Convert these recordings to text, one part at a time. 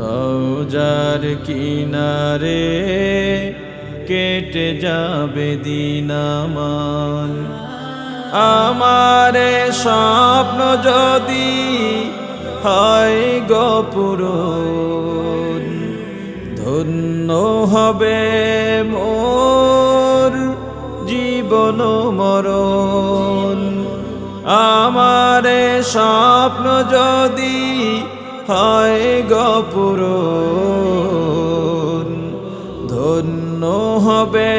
রোজার কিনারে কেটে যাবে দিন আমার আমারে স্বপ্ন যদি হয় গপুর ধন্য হবে মোর জীবন মরণ। আমারে স্বপ্ন যদি হয় গপুর ধন্য হবে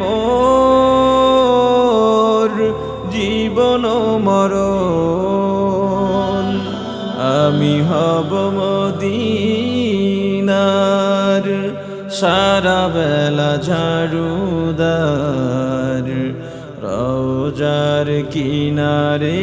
মোর জীবন মরণ। আমি হব মদিনার সারা বেলা ঝাড়ুদার রোজার কিনারে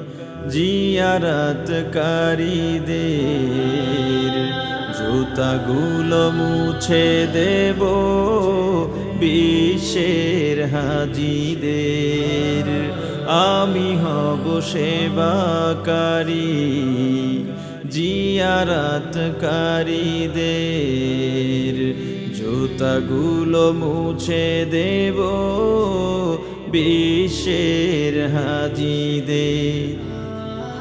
জিয়ারাতকারীদের জুতাগুলো মুছে দেব বিশ্বের হাজিদের। আমি হব সেবাকারী জিয়ারাতকারীদের জুতাগুলো মুছে দেব বিশ্বের হাজিদের।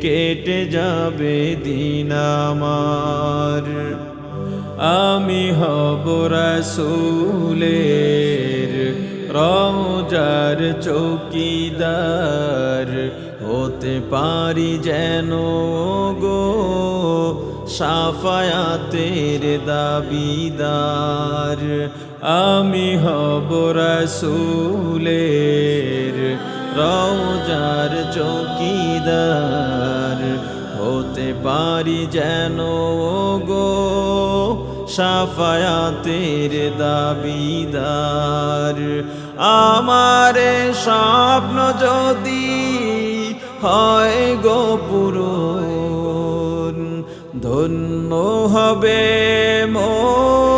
কেটে যাবে দিন আমার। আমি হব রসুলের রোজার চৌকিদার। হতে পারি যেন গো সাফায়াতের দাবিদার। আমি হব রসুলের রোজার চৌকিদার হতে পারি যেন গো সাফায়াতের দাবিদার। আমারে স্বপ্ন যদি হয় গো পুরন ধন্য হবে মোর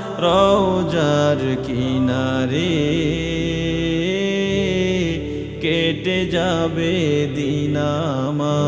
রোজার কিনারে কেটে যাবে দিনামা